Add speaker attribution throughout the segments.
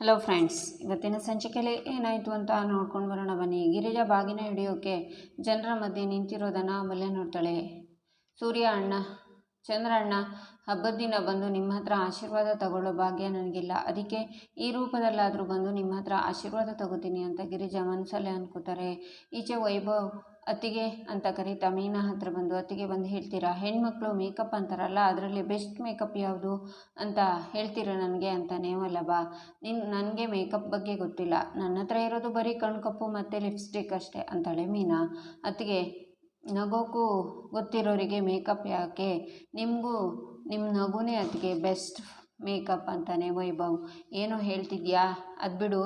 Speaker 1: Hello friends ಇವತ್ತಿನ ಸಂಚಿಕೆಯಲ್ಲಿ ಏನಾಯಿತು ಅಂತ ನೋಡ್ಕೊಂಡು ಬರೋಣ ಬನ್ನಿ. ಗಿರಿಜಾ ಬಾಗಿನ ಹಿಡಿಯೋಕೆ ಜನರ ಮಧ್ಯೆ ನಿಂತಿರೋದನ್ನು ಆಮೇಲೆ ನೋಡ್ತಾಳೆ. ಸೂರ್ಯ ಅಣ್ಣ, ಚಂದ್ರ ಅಣ್ಣ, ಹಬ್ಬದ ದಿನ ಬಂದು ನಿಮ್ಮ ಹತ್ರ ಆಶೀರ್ವಾದ ತಗೊಳ್ಳೋ ಭಾಗ್ಯ ನನಗಿಲ್ಲ. ಅದಕ್ಕೆ ಈ ರೂಪದಲ್ಲಾದರೂ ಬಂದು ನಿಮ್ಮ ಹತ್ರ ಆಶೀರ್ವಾದ ತಗೋತೀನಿ ಅಂತ ಗಿರಿಜಾ ಮನಸ್ಸಲ್ಲೇ ಅನ್ಕೋತಾರೆ. ಈಚೆ ವೈಭವ್ ಅತ್ತಿಗೆ ಅಂತ ಕರೀತಾ ಮೀನಾ ಹತ್ರ ಬಂದು, ಅತ್ತಿಗೆ ಬಂದು ಹೇಳ್ತೀರಾ? ಹೆಣ್ಮಕ್ಳು ಮೇಕಪ್ ಅಂತಾರಲ್ಲ, ಅದರಲ್ಲಿ ಬೆಸ್ಟ್ ಮೇಕಪ್ ಯಾವುದು? ಅಂತ ಹೇಳ್ತೀರಾ ನನಗೆ ಅಂತ ನೇವಲ್ಲ ಬಾ ನಿನ್, ನನಗೆ ಮೇಕಪ್ ಬಗ್ಗೆ ಗೊತ್ತಿಲ್ಲ. ನನ್ನ ಹತ್ರ ಇರೋದು ಬರೀ ಕಣ್ಕಪ್ಪು ಮತ್ತು ಲಿಪ್ಸ್ಟಿಕ್ ಅಷ್ಟೇ, ಅಂತಾಳೆ ಮೀನಾ. ಅತ್ತಿಗೆ ನಗೋಕ್ಕೂ ಗೊತ್ತಿರೋರಿಗೆ ಮೇಕಪ್ ಯಾಕೆ? ನಿಮಗೂ ನಿಮ್ಮ ನಗುನೇ ಅತ್ತಿಗೆ ಬೆಸ್ಟ್ ಮೇಕಪ್ ಅಂತಾನೆ, ವೈಭವ್. ಏನೋ ಹೇಳ್ತಿದ್ಯಾ? ಅದು ಬಿಡು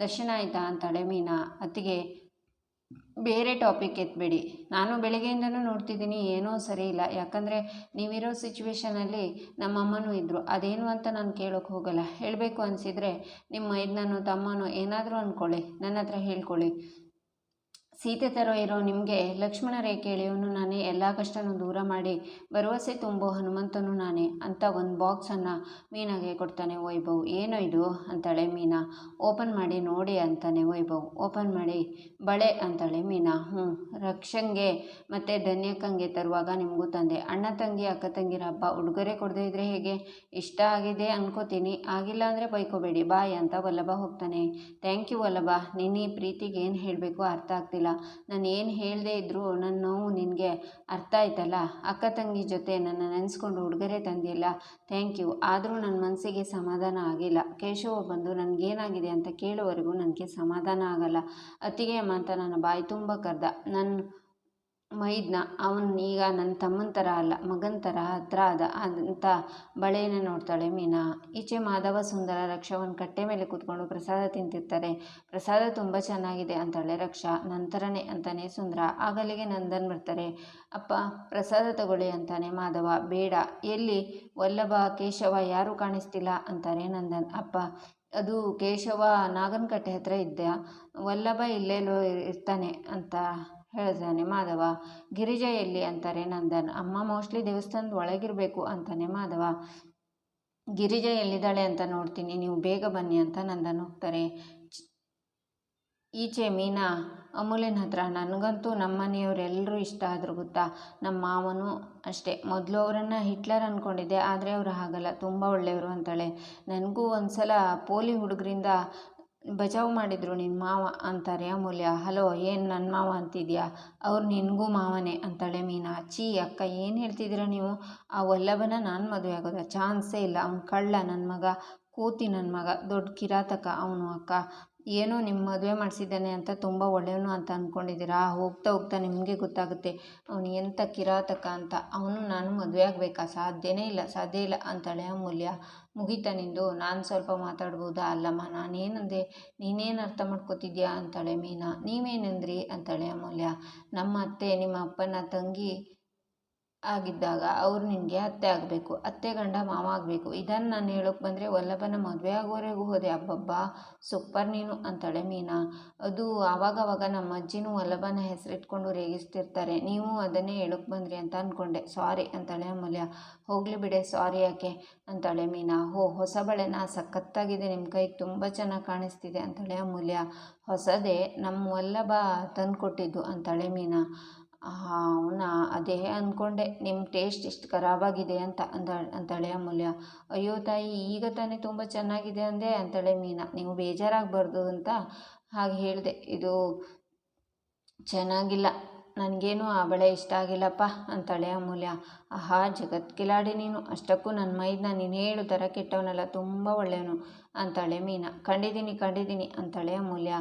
Speaker 1: ದರ್ಶನ ಆಯಿತಾ? ಅಂತಾಳೆ ಮೀನಾ. ಅತ್ತಿಗೆ ಬೇರೆ ಟಾಪಿಕ್ ಎತ್ತಬೇಡಿ ನಾನು ಬೆಳಗ್ಗೆಯಿಂದನೂ ನೋಡ್ತಿದ್ದೀನಿ, ಏನೂ ಸರಿ ಇಲ್ಲ. ಯಾಕಂದರೆ ನೀವಿರೋ ಸಿಚುವೇಶನಲ್ಲಿ ನಮ್ಮಮ್ಮನೂ ಇದ್ದರು ಅದೇನು ಅಂತ ನಾನು ಕೇಳೋಕೆ ಹೋಗಲ್ಲ. ಹೇಳಬೇಕು ಅನಿಸಿದರೆ ನಿಮ್ಮ ಮೈದ್ನನೋ ತಮ್ಮನೋ ಏನಾದರೂ ಅಂದ್ಕೊಳ್ಳಿ ನನ್ನ ಹತ್ರ ಹೇಳ್ಕೊಳ್ಳಿ. ಸೀತೆ ಥರ ಇರೋ ನಿಮಗೆ ಲಕ್ಷ್ಮಣ ರೇಖೆ ನಾನೇ, ಎಲ್ಲ ಕಷ್ಟನೂ ದೂರ ಮಾಡಿ ಭರವಸೆ ತುಂಬೋ ಹನುಮಂತನು ನಾನೇ ಅಂತ ಒಂದು ಬಾಕ್ಸನ್ನು ಮೀನಾಗೆ ಕೊಡ್ತಾನೆ, ವೈಭವ್. ಏನೋ ಇದು? ಅಂತಾಳೆ ಮೀನಾ. ಓಪನ್ ಮಾಡಿ ನೋಡಿ ಅಂತಾನೆ ವೈಭವ್. ಓಪನ್ ಮಾಡಿ ಬಳೆ ಅಂತಾಳೆ ಮೀನಾ. ಹ್ಞೂ ರಕ್ಷಂಗೆ ಮತ್ತು ಧನ್ಯಕ್ಕಂಗೆ ತರುವಾಗ ನಿಮಗೂ ತಂದೆ. ಅಣ್ಣ ತಂಗಿ, ಅಕ್ಕ ತಂಗಿರ ಹಬ್ಬ ಉಡುಗೊರೆ ಕೊಡದೇ ಇದ್ರೆ ಹೇಗೆ? ಇಷ್ಟ ಆಗಿದೆ ಅನ್ಕೋತೀನಿ. ಆಗಿಲ್ಲ ಅಂದರೆ ಬೈಕೋಬೇಡಿ. ಬಾಯ್ ಅಂತ ವಲ್ಲಭ ಹೋಗ್ತಾನೆ. Thank you Vallabh. ನಿನ್ನ ಈ ಪ್ರೀತಿಗೆ ಏನು ಹೇಳಬೇಕು ಅರ್ಥ ಆಗ್ತಿಲ್ಲ. ನಾನು ಏನು ಹೇಳದೇ ಇದ್ದರೂ ನನ್ನ ನೋವು ನಿನಗೆ ಅರ್ಥ ಆಯ್ತಲ್ಲ? ಅಕ್ಕ ತಂಗಿ ಜೊತೆ ನನ್ನ ನೆನೆಸ್ಕೊಂಡು ಉಡುಗೊರೆ ತಂದಿಲ್ಲ. Thank you. ಆದರೂ ನನ್ನ ಮನಸ್ಸಿಗೆ ಸಮಾಧಾನ ಆಗಿಲ್ಲ. ಕೇಶವ ಬಂದು ನನಗೇನಾಗಿದೆ ಅಂತ ಕೇಳುವವರೆಗೂ ನನಗೆ ಸಮಾಧಾನ ಆಗಲ್ಲ. ಅತ್ತಿಗೆ ಅಂತ ನನ್ನ ಬಾಯಿ ತುಂಬ ಕರೆದ. ನನ್ನ ಮೈದ್ನ, ಅವನು ಈಗ ನನ್ನ ತಮ್ಮನ ಥರ ಅಲ್ಲ, ಮಗನ ಥರ ಹತ್ರ ಆದ ಅಂತ ಬಳೆಯನ್ನು ನೋಡ್ತಾಳೆ ಮೀನಾ. ಈಚೆ ಮಾಧವ ಸುಂದರ ರಕ್ಷ ಒಂದು ಕಟ್ಟೆ ಮೇಲೆ ಕೂತ್ಕೊಂಡು ಪ್ರಸಾದ ತಿಂತಿರ್ತಾರೆ. ಪ್ರಸಾದ ತುಂಬ ಚೆನ್ನಾಗಿದೆ ಅಂತಾಳೆ ರಕ್ಷಾ. ನಂತರನೇ ಅಂತಾನೆ ಸುಂದರ. ಆಗಲಿಗೆ ನಂದನ್ ಬರ್ತಾರೆ. ಅಪ್ಪ, ಪ್ರಸಾದ ತಗೊಳ್ಳಿ ಅಂತಾನೆ ಮಾಧವ. ಬೇಡ, ಎಲ್ಲಿ? ವಲ್ಲಭ, ಕೇಶವ ಯಾರೂ ಕಾಣಿಸ್ತಿಲ್ಲ ಅಂತಾರೆ ನಂದನ್. ಅಪ್ಪ, ಅದು ಕೇಶವ ನಾಗನಕಟ್ಟೆ ಹತ್ರ ಇದ್ದ ವಲ್ಲಭ ಇಲ್ಲೆಲ್ಲೋ ಇರ್ತಾನೆ ಅಂತ ಹೇಳ್ತಾನೆ, ಮಾಧವ. ಗಿರಿಜ ಎಲ್ಲಿ ಅಂತಾರೆ ನಂದನ್. ಅಮ್ಮ ಮೋಸ್ಟ್ಲಿ ದೇವಸ್ಥಾನದ ಒಳಗಿರಬೇಕು ಅಂತಾನೆ, ಮಾಧವ. ಗಿರಿಜ ಎಲ್ಲಿದ್ದಾಳೆ ಅಂತ ನೋಡ್ತೀನಿ. ನೀವು ಬೇಗ ಬನ್ನಿ ಅಂತ ನಂದನ್ ಹೋಗ್ತಾರೆ. ಈಚೆ ಮೀನಾ, ಅಮೂಲ್ಯನ ಹತ್ರ. ನನಗಂತೂ ನಮ್ಮ ಮನೆಯವರೆಲ್ಲರೂ ಇಷ್ಟ ಆದರೂ ಗೊತ್ತಾ? ನಮ್ಮ ಮಾವನು ಅಷ್ಟೇ. ಮೊದಲು ಅವರನ್ನು ಹಿಟ್ಲರ್ ಅಂದ್ಕೊಂಡಿದ್ದೆ ಆದರೆ ಅವರು ಹಾಗಲ್ಲ. ತುಂಬ ಒಳ್ಳೆಯವರು ಅಂತಾಳೆ. ನನಗೂ ಒಂದು ಸಲ ಪೋಲಿ ಹುಡುಗರಿಂದ ಬಚಾವ್ ಮಾಡಿದರು ನಿನ್ನ ಮಾವ ಅಂತಾರೆ ಅಮೂಲ್ಯ. ಹಲೋ, ಏನು ನನ್ನ ಮಾವ ಅಂತಿದ್ಯಾ? ಅವ್ರು ನಿನಗೂ ಮಾವನೇ ಅಂತಾಳೆ ಮೀನಾ. ಚೀ ಅಕ್ಕ, ಏನು ಹೇಳ್ತಿದ್ದೀರ ನೀವು? ಆ ವಲ್ಲಭನ ನಾನು ಮದುವೆ ಆಗೋದ ಚಾನ್ಸೇ ಇಲ್ಲ. ಅವ್ನು ಕಳ್ಳ ನನ್ನ ಮಗ, ಕೂತಿ ನನ್ನ ಮಗ, ದೊಡ್ಡ ಕಿರಾತಕ ಅವನು ಅಕ್ಕ. ಏನೋ ನಿಮ್ಮ ಮದುವೆ ಮಾಡಿಸಿದ್ದಾನೆ ಅಂತ ತುಂಬ ಒಳ್ಳೆಯವನು ಅಂತ ಅಂದ್ಕೊಂಡಿದ್ದೀರಾ ಹೋಗ್ತಾ ಹೋಗ್ತಾ ನಿಮಗೆ ಗೊತ್ತಾಗುತ್ತೆ. ಅವನು ಎಂಥ ಕಿರಾತಕ ಅಂತ. ಅವನು ನಾನು ಮದುವೆ ಆಗಬೇಕಾ? ಸಾಧ್ಯನೇ ಇಲ್ಲ, ಸಾಧ್ಯ ಇಲ್ಲ ಅಂತಾಳೆ ಅಮೂಲ್ಯ. ಮುಗೀತಾ ನಿಂದು? ನಾನು ಸ್ವಲ್ಪ ಮಾತಾಡ್ಬೋದಾ ಅಲ್ಲಮ್ಮ? ನಾನೇನಂದೆ? ನೀನೇನು ಅರ್ಥ ಮಾಡ್ಕೋತಿದ್ಯಾ? ಅಂತಾಳೆ ಮೀನಾ. ನೀವೇನಂದ್ರಿ? ಅಂತಾಳೆ ಅಮೂಲ್ಯ. ನಮ್ಮ ಅತ್ತೆ, ನಿಮ್ಮ ಅಪ್ಪನ ತಂಗಿ ಆಗಿದ್ದಾಗ ಅವ್ರು ನಿನಗೆ ಅತ್ತೆ ಆಗಬೇಕು, ಅತ್ತೆ ಗಂಡ ಮಾವ ಆಗಬೇಕು. ಇದನ್ನು ನಾನು ಹೇಳೋಕೆ ಬಂದರೆ ವಲ್ಲಭನ ಮದುವೆ ಆಗೋವರೆಗೂ ಹೋದೆ, ಅಬ್ಬಬ್ಬ, ಸೂಪರ್ ನೀನು ಅಂತಾಳೆ ಮೀನಾ. ಅದು ಆವಾಗವಾಗ ನಮ್ಮ ಅಜ್ಜಿನೂ ವಲ್ಲಭನ ಹೆಸರಿಟ್ಕೊಂಡು ರೇಗಿಸ್ತಿರ್ತಾರೆ. ನೀವು ಅದನ್ನೇ ಹೇಳೋಕೆ ಬಂದ್ರಿ ಅಂತ ಅಂದ್ಕೊಂಡೆ ಸಾರಿ ಅಂತಾಳೆ ಅಮೂಲ್ಯ. ಹೋಗಲಿ ಬಿಡೆ, ಸಾರಿ ಯಾಕೆ? ಅಂತಾಳೆ ಮೀನಾ. ಹೋ, ಹೊಸ ಬಳೆನ? ಸಖತ್ತಾಗಿದೆ ನಿಮ್ಮ ಕೈಗೆ ತುಂಬ ಚೆನ್ನಾಗಿ ಕಾಣಿಸ್ತಿದೆ ಅಂತಾಳೆ ಅಮೂಲ್ಯ. ಹೊಸದೇ? ನಮ್ಮ ವಲ್ಲಭ ತಂದುಕೊಟ್ಟಿದ್ದು ಅಂತಾಳೆ ಮೀನಾ. ಅವನ, ಅದೇ ಅಂದ್ಕೊಂಡೆ ನಿಮ್ಮ ಟೇಸ್ಟ್ ಇಷ್ಟು ಖರಾಬಾಗಿದೆ ಅಂತ ಅಂದ, ಅಂತಾಳೆ ಅಮೂಲ್ಯ. ಅಯ್ಯೋ ತಾಯಿ, ಈಗ ತಾನೇ ತುಂಬ ಚೆನ್ನಾಗಿದೆ ಅಂದೆ, ಅಂತಾಳೆ ಮೀನಾ. ನೀವು ಬೇಜಾರಾಗಬಾರ್ದು ಅಂತ ಹಾಗೆ ಹೇಳಿದೆ. ಇದು ಚೆನ್ನಾಗಿಲ್ಲ, ನನಗೇನು ಆ ಬಳೆ ಇಷ್ಟ ಆಗಿಲ್ಲಪ್ಪ, ಅಂತಾಳೆ ಅಮೂಲ್ಯ. ಆಹಾ ಜಗತ್ ಕಿಲಾಡಿ ನೀನು, ಅಷ್ಟಕ್ಕೂ ನನ್ನ ಮೈದನ್ನ ನೀನು ಹೇಳು ಥರ ಕೆಟ್ಟವನಲ್ಲ ತುಂಬ ಒಳ್ಳೆಯವನು, ಅಂತಾಳೆ ಮೀನಾ. ಕಂಡಿದ್ದೀನಿ ಕಂಡಿದ್ದೀನಿ, ಅಂತಾಳೆ ಅಮೂಲ್ಯ.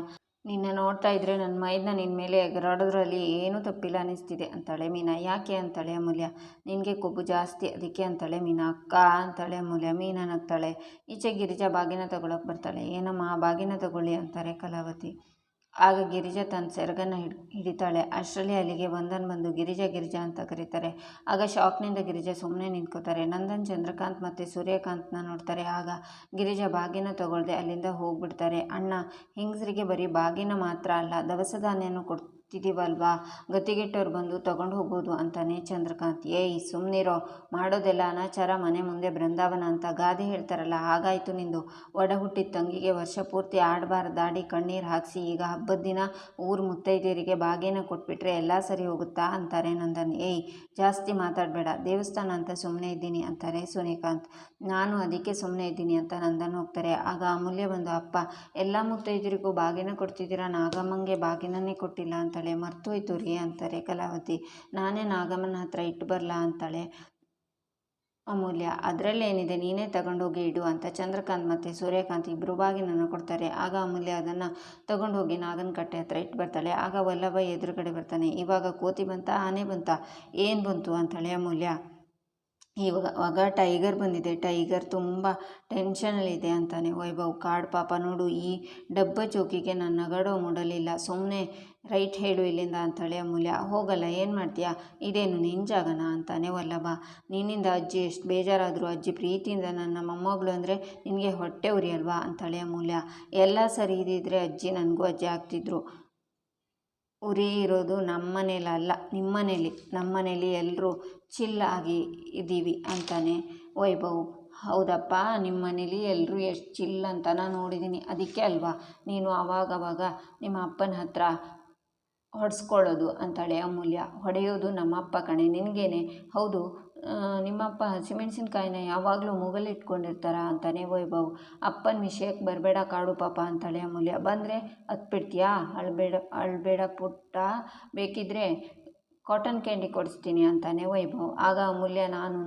Speaker 1: ನಿನ್ನ ನೋಡ್ತಾ ಇದ್ರೆ ನನ್ನ ಮೈದನ್ನ ನಿನ್ನ ಮೇಲೆ ಎಗರಾಡೋದ್ರಲ್ಲಿ ಏನೂ ತಪ್ಪಿಲ್ಲ ಅನ್ನಿಸ್ತಿದೆ ಅಂತಾಳೆ ಮೀನಾ. ಯಾಕೆ ಅಂತಾಳೆ ಅಮೂಲ್ಯ? ನಿನಗೆ ಕೊಬ್ಬು ಜಾಸ್ತಿ, ಅದಕ್ಕೆ ಅಂತಾಳೆ ಮೀನಾ. ಅಕ್ಕ ಅಂತಾಳೆ ಅಮೂಲ್ಯ. ಮೀನಾ ನಗ್ತಾಳೆ. ಈಚೆ ಗಿರಿಜಾ ಬಾಗಿನ ತಗೊಳಕ್ಕೆ ಬರ್ತಾಳೆ. ಏನಮ್ಮ ಬಾಗಿನ ತಗೊಳ್ಳಿ ಅಂತಾರೆ ಕಲಾವತಿ. ಆಗ ಗಿರಿಜಾ ತನ್ನ ಸೆರಗನ್ನ ಹಿಡ್, ಹಿಡಿತಾಳೆ. ಅಷ್ಟರಲ್ಲಿ ಅಲ್ಲಿಗೆ ವಂದನ್ ಬಂದು, ಗಿರಿಜಾ ಗಿರಿಜಾ ಅಂತ ಕರೀತಾರೆ. ಆಗ ಶಾಕ್ನಿಂದ ಗಿರಿಜಾ ಸುಮ್ಮನೆ ನಿಂತ್ಕೋತಾರೆ. ನಂದನ್, ಚಂದ್ರಕಾಂತ್ ಮತ್ತು ಸೂರ್ಯಕಾಂತ್ನ ನೋಡ್ತಾರೆ. ಆಗ ಗಿರಿಜಾ ಬಾಗಿನ ತಗೊಳ್ದೆ ಅಲ್ಲಿಂದ ಹೋಗ್ಬಿಡ್ತಾರೆ. ಅಣ್ಣ, ಹೆಂಗಸರಿಗೆ ಬರೀ ಬಾಗಿನ ಮಾತ್ರ ಅಲ್ಲ, ದವಸ ಧಾನ್ಯನೂ ಕೊಡ್ ಕೊಡ್ತಿದ್ದೀವಲ್ವಾ ಗತಿಗೆಟ್ಟವ್ರು ಬಂದು ತಗೊಂಡು ಹೋಗೋದು ಅಂತಾನೆ ಚಂದ್ರಕಾಂತ್. ಏಯ್ ಸುಮ್ಮನಿರೋ ಮಾಡೋದೆಲ್ಲ ಅನಾಚಾರ, ಮನೆ ಮುಂದೆ ಬೃಂದಾವನ ಅಂತ ಗಾದೆ ಹೇಳ್ತಾರಲ್ಲ, ಹಾಗಾಯಿತು ನಿಂದು. ಒಡ ಹುಟ್ಟಿದ ತಂಗಿಗೆ ವರ್ಷ ಪೂರ್ತಿ ಆಡಬಾರ್ದಾಡಿ ಕಣ್ಣೀರು ಹಾಕಿಸಿ, ಈಗ ಹಬ್ಬದ ದಿನ ಊರು ಮುತ್ತೈದೆಯರಿಗೆ ಬಾಗೇನ ಕೊಟ್ಬಿಟ್ರೆ ಎಲ್ಲ ಸರಿ ಹೋಗುತ್ತಾ ಅಂತಾರೆ ನಂದನ್. ಏಯ್, ಜಾಸ್ತಿ ಮಾತಾಡಬೇಡ. ದೇವಸ್ಥಾನ ಅಂತ ಸುಮ್ಮನೆ ಇದ್ದೀನಿ ಅಂತಾರೆ ಸೂರ್ಯಕಾಂತ್ ನಾನು ಅದಕ್ಕೆ ಸುಮ್ಮನೆ ಇದ್ದೀನಿ ಅಂತ ನಂದನ್ ಹೋಗ್ತಾರೆ. ಆಗ ಅಮೂಲ್ಯ ಬಂದು, ಅಪ್ಪ, ಎಲ್ಲ ಮುತ್ತೈದರಿಗೂ ಬಾಗಿನ ಕೊಡ್ತಿದ್ದೀರಾ? ನಾಗಮ್ಮಂಗೆ ಬಾಗಿನನ್ನೇ ಕೊಟ್ಟಿಲ್ಲ ಅಂತಾಳೆ, ಮರ್ತೋಯ್ತು ರೀ ಅಂತಾರೆ ಕಲಾವತಿ. ನಾನೇ ನಾಗಮ್ಮನ ಹತ್ರ ಇಟ್ಟು ಬರಲಾ ಅಂತಾಳೆ ಅಮೂಲ್ಯ. ಅದರಲ್ಲೇನಿದೆ ನೀನೇ ತಗೊಂಡೋಗಿ ಇಡು ಅಂತ ಚಂದ್ರಕಾಂತ್ ಮತ್ತು ಸೂರ್ಯಕಾಂತ್ ಇಬ್ಬರು ಬಾಗಿನನ್ನು ಕೊಡ್ತಾರೆ. ಆಗ ಅಮೂಲ್ಯ ಅದನ್ನು ತಗೊಂಡೋಗಿ ನಾಗನ ಕಟ್ಟೆ ಹತ್ರ ಇಟ್ಟು ಬರ್ತಾಳೆ. ಆಗ ವಲ್ಲಭ ಎದುರುಗಡೆ ಬರ್ತಾನೆ. ಇವಾಗ ಕೋತಿ ಬಂತ? ಆನೆ ಬಂತ? ಏನು ಬಂತು? ಅಂತಾಳೆ ಅಮೂಲ್ಯ. ಇವಾಗ ಟೈಗರ್ ಬಂದಿದೆ. ಟೈಗರ್ ತುಂಬ ಟೆನ್ಷನಲ್ಲಿದೆ ಅಂತಾನೆ ವೈಭವ್. ಕಾಡು ಪಾಪ ನೋಡು, ಈ ಡಬ್ಬ ಚೌಕಿಗೆ ನನ್ನ ನಗಡೋ ಮೂಡಲಿಲ್ಲ ಸುಮ್ಮನೆ ರೈಟ್ ಹೇಳು ಇಲ್ಲಿಂದ ಅಂತಾಳೆ ಅಮೂಲ್ಯ, ಹೋಗಲ್ಲ, ಏನು ಮಾಡ್ತೀಯಾ? ಇದೇನು ನಿನ್ನ ಜಾಗನ ಅಂತಾನೆ ವಲ್ಲಭ. ನಿನ್ನಿಂದ ಅಜ್ಜಿ ಎಷ್ಟು ಬೇಜಾರಾದರೂ, ಅಜ್ಜಿ ಪ್ರೀತಿಯಿಂದ ನನ್ನ ಮೊಮ್ಮಗಳು ಅಂದರೆ ನಿನಗೆ ಹೊಟ್ಟೆ ಉರಿಯಲ್ವಾ? ಅಂತಾಳೆ ಅಮೂಲ್ಯ. ಎಲ್ಲ ಸರಿ ಇದ್ದಿದ್ರೆ ಅಜ್ಜಿ ನನಗೂ ಅಜ್ಜಿ ಆಗ್ತಿದ್ರು. ಉರಿ ಇರೋದು ನಮ್ಮ ಅಲ್ಲ, ನಿಮ್ಮ ಮನೇಲಿ, ನಮ್ಮ ಮನೇಲಿ ಎಲ್ಲರೂ ಚಿಲ್ಲಾಗಿ ಇದ್ದೀವಿ ಅಂತಾನೆ ವೈಭವ್. ಹೌದಪ್ಪ, ನಿಮ್ಮ ಮನೇಲಿ ಎಲ್ಲರೂ ಎಷ್ಟು ಚಿಲ್ ಅಂತ ನಾನು ನೋಡಿದ್ದೀನಿ ಅದಕ್ಕೆ ಅಲ್ವಾ? ನೀನು ಅವಾಗವಾಗ ನಿಮ್ಮ ಅಪ್ಪನ ಹತ್ರ ಹೊಡೆಸ್ಕೊಳ್ಳೋದು ಅಂತಾಳೆ ಅಮೂಲ್ಯ. ಹೊಡೆಯೋದು ನಮ್ಮಪ್ಪ ಕಣೆ, ನಿನಗೇನೆ. ಹೌದು ನಿಮ್ಮಪ್ಪ ಹಸಿಮೆಣಸಿನ್ಕಾಯಿನ ಯಾವಾಗಲೂ ಇಟ್ಕೊಂಡಿರ್ತಾರ ಅಂತಾನೆ ವೈಭವ್. ಅಪ್ಪನ ವಿಷಯಕ್ಕೆ ಬರಬೇಡ ಕಾಡು ಪಾಪ ಅಂತಾಳೆ ಅಮೂಲ್ಯ. ಬಂದರೆ ಹತ್ಬಿಡ್ತೀಯಾ? ಅಳ್ಬೇಡ ಅಳ್ಬೇಡ ಪುಟ್ಟ. ಬೇಕಿದ್ದರೆ ಕಾಟನ್ ಕ್ಯಾಂಡಿ ಕೊಡಿಸ್ತೀನಿ ಅಂತಾನೆ ವೈಭವ್. ಆಗ ಅಮೂಲ್ಯ ನಾನು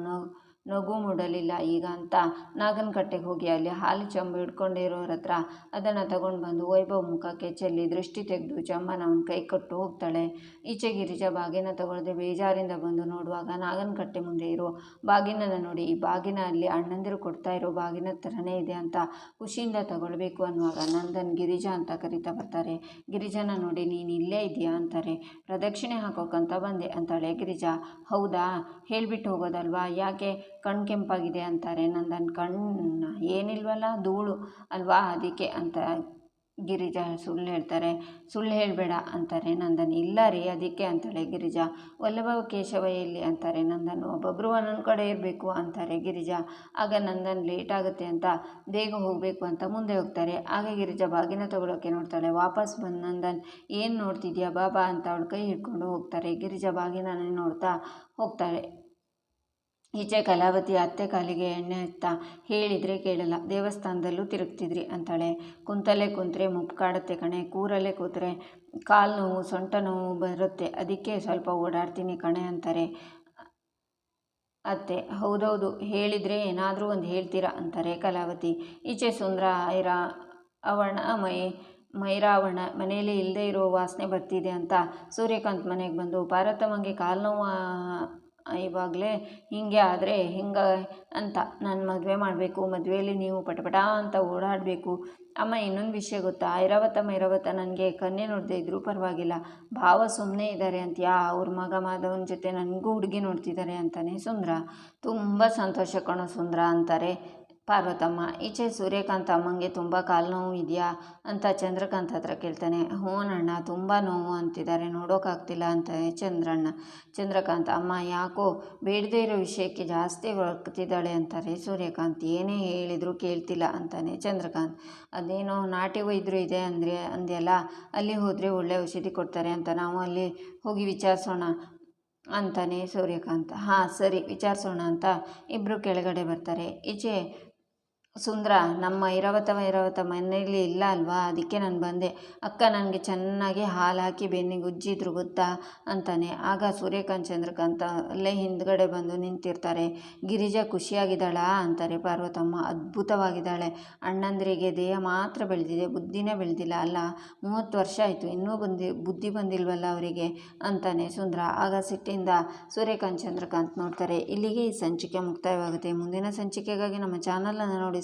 Speaker 1: ನಗು ಮೂಡಲಿಲ್ಲ. ಈಗ ಅಂತ ನಾಗನಕಟ್ಟೆಗೆ ಹೋಗಿ ಅಲ್ಲಿ ಹಾಲು ಚಂಬು ಹಿಡ್ಕೊಂಡಿರೋರ ಹತ್ರ ಅದನ್ನು ತಗೊಂಡು ಬಂದು ವೈಭವ್ ಮುಖಕ್ಕೆ ಚೆಲ್ಲಿ ದೃಷ್ಟಿ ತೆಗೆದು ಚಮ್ಮನ ಅವನ ಕೈ ಕೊಟ್ಟು ಹೋಗ್ತಾಳೆ. ಈಚೆ ಗಿರಿಜಾ ಬಾಗಿನ ತಗೊಳ್ಳದೆ ಬೇಜಾರಿಂದ ಬಂದು ನೋಡುವಾಗ ನಾಗನಕಟ್ಟೆ ಮುಂದೆ ಇರೋ ಬಾಗಿನನ್ನು ನೋಡಿ, ಈ ಬಾಗಿನ ಅಲ್ಲಿ ಅಣ್ಣಂದಿರು ಕೊಡ್ತಾ ಇರೋ ಬಾಗಿನ ಥರನೇ ಇದೆ ಅಂತ ಖುಷಿಯಿಂದ ತಗೊಳ್ಬೇಕು ಅನ್ನುವಾಗ ನಂದನ್ ಗಿರಿಜಾ ಅಂತ ಕರಿತಾ ಬರ್ತಾರೆ. ಗಿರಿಜಾನ ನೋಡಿ, ನೀನು ಇಲ್ಲೇ ಇದೆಯಾ ಅಂತಾರೆ. ಪ್ರದಕ್ಷಿಣೆ ಹಾಕೋಕ್ಕಂತ ಬಂದೆ ಅಂತಾಳೆ ಗಿರಿಜಾ. ಹೌದಾ? ಹೇಳ್ಬಿಟ್ಟು ಹೋಗೋದಲ್ವಾ? ಯಾಕೆ ಕಣ್ಣು ಕೆಂಪಾಗಿದೆ ಅಂತಾರೆ. ನಂದನ್ ಕಣ್ಣು ಏನಿಲ್ವಲ್ಲ, ಧೂಳು. ಅಲ್ವಾ? ಅದಕ್ಕೆ ಅಂತ ಗಿರಿಜಾ ಸುಳ್ಳು ಹೇಳ್ತಾರೆ. ಸುಳ್ಳು ಹೇಳಬೇಡ ಅಂತಾರೆ ನಂದನ್. ಇಲ್ಲ ರೀ, ಅದಕ್ಕೆ ಅಂತಾಳೆ ಗಿರಿಜಾ. ವಲ್ಲಭ ಕೇಶವ ಎಲ್ಲಿ ಅಂತಾರೆ ನಂದನ್? ಒಬ್ಬೊಬ್ಬರು ಒಂದೊಂದು ಕಡೆ ಇರಬೇಕು ಅಂತಾರೆ ಗಿರಿಜಾ. ಆಗ ನಂದನ್ ಲೇಟ್ ಆಗುತ್ತೆ ಅಂತ ಬೇಗ ಹೋಗಬೇಕು ಅಂತ ಮುಂದೆ ಹೋಗ್ತಾರೆ. ಆಗ ಗಿರಿಜಾ ಬಾಗಿನ ತಗೊಳ್ಳೋಕೆ ನೋಡ್ತಾಳೆ. ವಾಪಸ್ ಬಂದು ನಂದನ್, ಏನು ನೋಡ್ತಿದ್ಯಾ ಬಾಬಾ? ಅಂತ ಅವಳ ಕೈ ಹಿಡ್ಕೊಂಡು ಹೋಗ್ತಾರೆ. ಗಿರಿಜಾ ಬಾಗಿನ ನೋಡ್ತಾ ಹೋಗ್ತಾಳೆ. ಈಚೆ ಕಲಾವತಿ ಅತ್ತೆ ಕಾಲಿಗೆ ಎಣ್ಣೆ ಹಚ್ತಾ ಹೇಳಿದರೆ ಕೇಳಲ್ಲ, ದೇವಸ್ಥಾನದಲ್ಲೂ ತಿರುಗ್ತಿದ್ರಿ ಅಂತಾಳೆ. ಕುಂತಲ್ಲೇ ಕುಂತ್ರೆ ಮುಪ್ಪು ಕಣೆ, ಕೂರಲ್ಲೇ ಕೂತ್ರೆ ಕಾಲು ನೋವು, ಸೊಂಟ ನೋವು ಬರುತ್ತೆ. ಅದಕ್ಕೆ ಸ್ವಲ್ಪ ಓಡಾಡ್ತೀನಿ ಕಣೆ ಅಂತಾರೆ. ಅತ್ತೆ, ಹೌದೌದು, ಹೇಳಿದರೆ ಏನಾದರೂ ಒಂದು ಹೇಳ್ತೀರಾ ಅಂತಾರೆ ಕಲಾವತಿ. ಈಚೆ ಸುಂದರ, ಐರ ಅವಣ ಮೈ ಮೈರಾವಣ ಮನೆಯಲ್ಲಿ ಇಲ್ಲದೆ ಇರೋ ವಾಸನೆ ಬರ್ತಿದೆ ಅಂತ ಸೂರ್ಯಕಾಂತ್ ಮನೆಗೆ ಬಂದು ಪಾರ್ವತಮ್ಮಂಗೆ ಕಾಲು ನೋವು ಇವಾಗಲೇ ಹೀಗೆ ಆದರೆ ಹಿಂಗೆ ಅಂತ ನಾನು ಮದುವೆ ಮಾಡಬೇಕು ಮದುವೆಯಲ್ಲಿ ನೀವು ಪಟಪಟ ಅಂತ ಓಡಾಡಬೇಕು. ಅಮ್ಮ, ಇನ್ನೊಂದು ವಿಷಯ ಗೊತ್ತಾ? ಐರಾವತ ಮೈರಾವತ ನನಗೆ ಕನ್ಯೆ ನೋಡದೆ ಇದ್ದರೂ ಪರವಾಗಿಲ್ಲ. ಭಾವ ಸುಮ್ಮನೆ ಇದ್ದಾರೆ ಅಂತೀಯಾ? ಅವ್ರ ಮಗ ಮಾಧವನ ಜೊತೆ ನನಗೂ ಹುಡುಗಿ ನೋಡ್ತಿದ್ದಾರೆ ಅಂತಾನೆ ಸುಂದ್ರ? ತುಂಬ ಸಂತೋಷ ಕಣೋ ಸುಂದರ ಅಂತಾರೆ. ಪಾರ್ವತಮ್ಮ, ಈಚೆ ಸೂರ್ಯಕಾಂತ ಅಮ್ಮಂಗೆ ತುಂಬ ಕಾಲು ನೋವು ಇದೆಯಾ ಅಂತ ಚಂದ್ರಕಾಂತ್ ಹತ್ರ ಕೇಳ್ತಾನೆ. ಹ್ಞೂ ಅಣ್ಣ, ತುಂಬ ನೋವು ಅಂತಿದ್ದಾರೆ ನೋಡೋಕ್ಕಾಗ್ತಿಲ್ಲ ಅಂತಾನೆ ಚಂದ್ರಣ್ಣ. ಚಂದ್ರಕಾಂತ್, ಅಮ್ಮ ಯಾಕೋ ಬೇಡದೇ ಇರೋ ವಿಷಯಕ್ಕೆ ಜಾಸ್ತಿ ಹೊರಗ್ತಿದ್ದಾಳೆ ಅಂತಾರೆ. ಸೂರ್ಯಕಾಂತ್ ಏನೇ ಹೇಳಿದರೂ ಕೇಳ್ತಿಲ್ಲ ಅಂತಾನೆ ಚಂದ್ರಕಾಂತ್. ಅದೇನೋ ನಾಟಿ ವೈದ್ಯರು ಇದೆ ಅಂದರೆ ಅಂದೆಲ್ಲ ಅಲ್ಲಿ ಹೋದರೆ ಒಳ್ಳೆ ಔಷಧಿ ಕೊಡ್ತಾರೆ ಅಂತ ನಾವು ಅಲ್ಲಿ ಹೋಗಿ ವಿಚಾರಿಸೋಣ ಅಂತಾನೆ ಸೂರ್ಯಕಾಂತ್. ಹಾಂ, ಸರಿ, ವಿಚಾರಿಸೋಣ ಅಂತ ಇಬ್ಬರು ಕೆಳಗಡೆ ಬರ್ತಾರೆ. ಈಚೆ ಸುಂದರ, ನಮ್ಮ ಐರಾವತ ಐರಾವತ ಮನೆಯಲ್ಲಿ ಇಲ್ಲ ಅಲ್ವಾ? ಅದಕ್ಕೆ ನಾನು ಬಂದೆ. ಅಕ್ಕ ನನಗೆ ಚೆನ್ನಾಗಿ ಹಾಲು ಹಾಕಿ ಬೆನ್ನಿಗೆ ಉಜ್ಜಿದ್ರು ಗೊತ್ತಾ? ಅಂತಾನೆ. ಆಗ ಸೂರ್ಯಕಾಂತ್ ಚಂದ್ರಕಾಂತ ಅಲ್ಲೇ ಹಿಂದ್ಗಡೆ ಬಂದು ನಿಂತಿರ್ತಾರೆ. ಗಿರಿಜಾ ಖುಷಿಯಾಗಿದ್ದಾಳಾ? ಅಂತಾರೆ ಪಾರ್ವತಮ್ಮ. ಅದ್ಭುತವಾಗಿದ್ದಾಳೆ. ಅಣ್ಣಂದ್ರಿಗೆ ದೇಹ ಮಾತ್ರ ಬೆಳೆದಿದೆ, ಬುದ್ಧಿನೇ ಬೆಳೆದಿಲ್ಲ. ಅಲ್ಲ, ಮೂವತ್ತು ವರ್ಷ ಆಯಿತು. ಇನ್ನೂ ಬಂದಿ, ಬುದ್ಧಿ ಬಂದಿಲ್ವಲ್ಲ ಅವರಿಗೆ? ಅಂತಾನೆ ಸುಂದರ. ಆಗ ಸಿಟ್ಟಿಂದ ಸೂರ್ಯಕಾಂತ್ ಚಂದ್ರಕಾಂತ್ ನೋಡ್ತಾರೆ, ಇಲ್ಲಿಗೆ ಈ ಸಂಚಿಕೆ ಮುಕ್ತಾಯವಾಗುತ್ತೆ. ಮುಂದಿನ ಸಂಚಿಕೆಗಾಗಿ ನಮ್ಮ ಚಾನಲನ್ನು ನೋಡಿ.